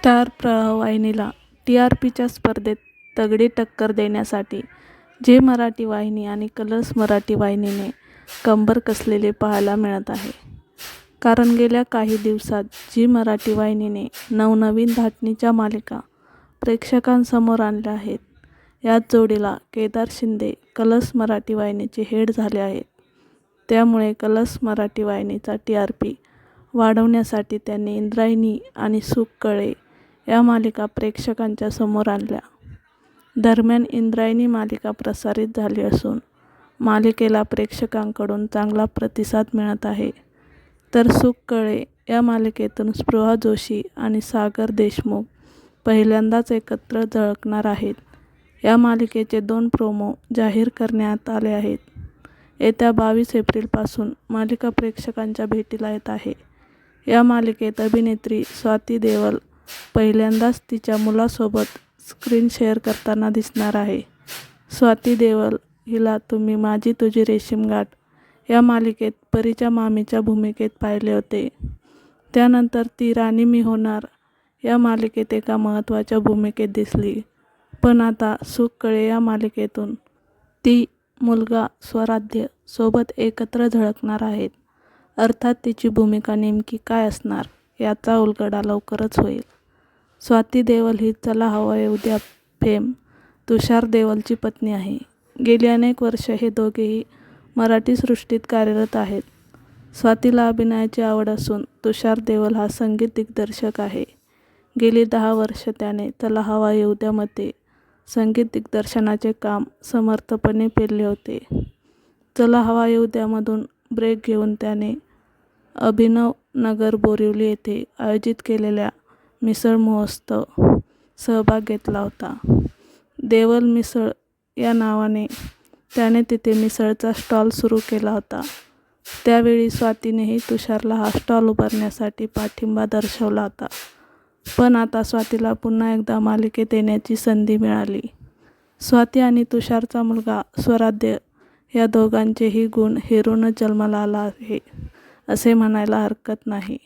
Star प्रवाहिनीला T R पीच्या स्पर्धेत तगडी टक्कर देण्यासाठी झी मराठी वाहिनी आणि कलर्स मराठी वाहिनीने कंबर कसलेले पाहायला मिळत आहे. कारण गेल्या काही दिवसात झी मराठी वाहिनीने नवनवीन धाटणीच्या मालिका प्रेक्षकांसमोर आणल्या आहेत याच जोडीला केदार शिंदे कलर्स मराठी वाहिनीचे हेड झाले आहेत. त्यामुळे कलर्स मराठी वाहिनीचा टी आर पी वाढवण्यासाठी त्यांनी इंद्रायणी आणि सुख कळे या मालिका प्रेक्षकांच्या समोर आणल्या. दरम्यान इंद्रायणी मालिका प्रसारित झाली असून मालिकेला प्रेक्षकांकडून चांगला प्रतिसाद मिळत आहे. तर सुख कळे या मालिकेतून स्पृहा जोशी आणि सागर देशमुख पहिल्यांदाच एकत्र झळकणार आहेत. या मालिकेचे दोन प्रोमो जाहीर करण्यात आले आहेत. येत्या बावीस एप्रिलपासून मालिका प्रेक्षकांच्या भेटीला येत आहे. या मालिकेत अभिनेत्री स्वाती देवल पहिल्यांदाच तिच्या मुलासोबत स्क्रीन शेअर करताना दिसणार आहे. स्वाती देवल हिला तुम्ही माझी तुझी रेशीमगाठ या मालिकेत परीच्या मामीच्या भूमिकेत पाहिले होते. त्यानंतर ती राणी मी होणार. या मालिकेत एका महत्त्वाच्या भूमिकेत दिसली. पण आता सुख कळे या मालिकेतून. ती मुलगा स्वराध्य सोबत एकत्र झळकणार आहेत. अर्थात तिची भूमिका नेमकी काय असणार याचा उलगडा लवकरच होईल. स्वाती देवल ही चला हवाय उद्या फेम. तुषार देवलची पत्नी आहे. गेली अनेक वर्ष हे दोघेही मराठी सृष्टीत कार्यरत आहेत. स्वातीला अभिनयाची आवड असून तुषार देवल हा संगीत दिग्दर्शक आहे. गेली दहा वर्ष त्याने चला हवा येऊद्यामध्ये संगीत दिग्दर्शनाचे काम समर्थपणे पेरले होते. चला हवा येऊद्यामधून ब्रेक घेऊन त्याने अभिनव नगर बोरिवली येथे आयोजित केलेल्या मिसळ महोत्सव सहभाग घेतला होता. देवल मिसळ या नावाने त्याने तिथे मिसळचा स्टॉल सुरू केला होता. त्यावेळी स्वातीनेही तुषारला हा स्टॉल उभारण्यासाठी पाठिंबा दर्शवला होता. पण आता स्वातीला पुन्हा एकदा मालिकेत येण्याची संधी मिळाली. स्वाती आणि तुषारचा मुलगा स्वराध्य या दोघांचेही गुण हेरूनच जन्माला आला आहे असे म्हणायला हरकत नाही.